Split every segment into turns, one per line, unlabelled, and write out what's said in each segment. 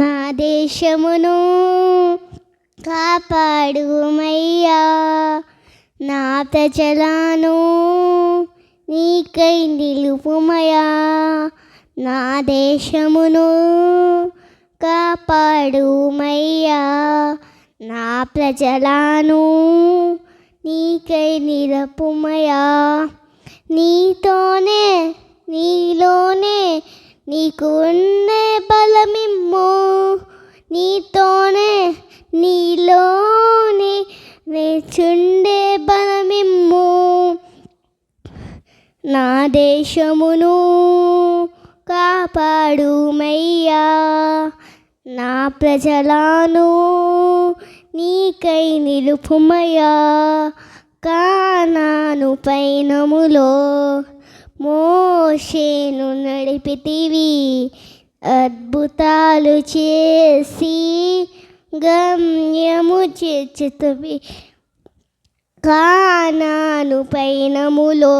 నా దేశమును కాపాడుమయ్యా. నా ప్రజలను నీకై నిలుపుమయా నా దేశమును కాపాడుమయ్యా. నా ప్రజలను నీకై నిలుపుమయా నీతోనే నీలోనే నీకు ఉన్నే బలమిమ్ము నీతోనే నీలోనే నేచుండే బలమిమ్ము. నా దేశమును కాపాడుమయ్యా నా ప్రజలను నీకై నిలుపుమయ్యా. కానాను పైనములో మోషేను నడిపితివి. అద్భుతాలు చేసి గమ్యము చేర్చుతవి. కానాను పైనములో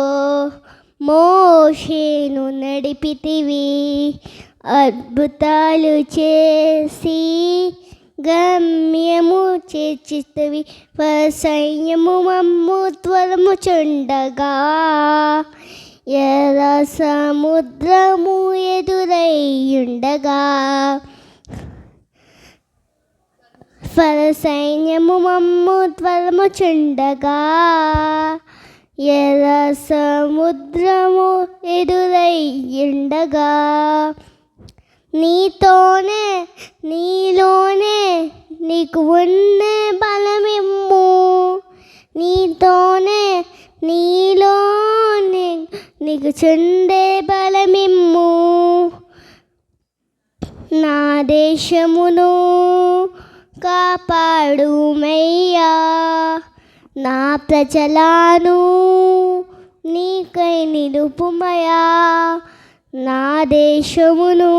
మోషేను నడిపితివి. అద్భుతాలు చేసి గమ్యము చేర్చితవి. సైన్యము మమ్ము త్వరము చుండగా ఎర్ర సముద్రము ఎదురయ్యుండగా ఫల సైన్యము మమ్ము త్వరము చుండగా ఎర్ర సముద్రము ఎదురయ్యుండగా నీతోనే నీలోనే నీకు చుండే బలమిమ్ము. నా దేశమును కాపాడుమయ్యా నా ప్రజలాను నీకై నిలుపుమయా. నా దేశమును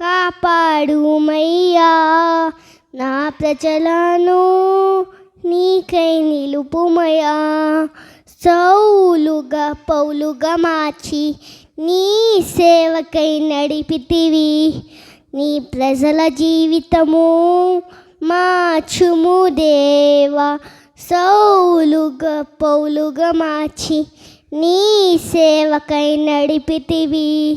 కాపాడుమయ్యా నా ప్రజలను నీకై నిలుపుమయా. సౌ పౌలుగా మార్చి నీ సేవకై నడిపితివి. నీ ప్రజల జీవితము మార్చుము దేవా. సౌలుగా పౌలుగా మార్చి నీ సేవకై నడిపితివి.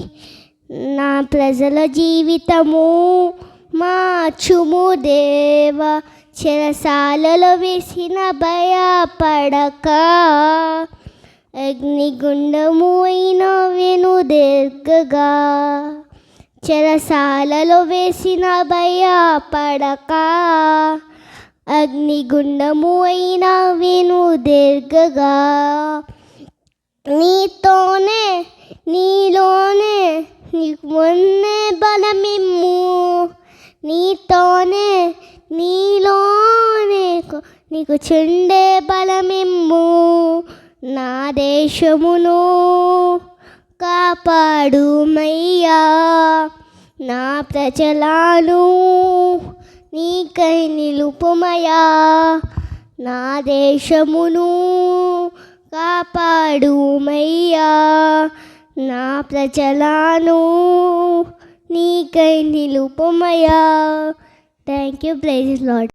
నా ప్రజల జీవితము మార్చుము దేవా. చెరసాలలో వేసిన భయపడక. అగ్నిగుండము అయిన వెను దీర్ఘగా. చెరసాలలో వేసిన భయపడక అగ్నిగుండము అయిన వెను దీర్ఘగా. నీతోనే నీలోనే నీకు మొన్నే బలమిమ్ము. నీతోనే నీలోనే నీకు చెండే బలమిమ్ము. నా దేశమును కాపాడుమయ్యా. నా ప్రజలను నీకై నిలుపుమయా నా దేశమును కాపాడుమయ్యా. నా ప్రజలను నీకై నిలుపుమయా థ్యాంక్ యూ ప్రైజ్ లాడ్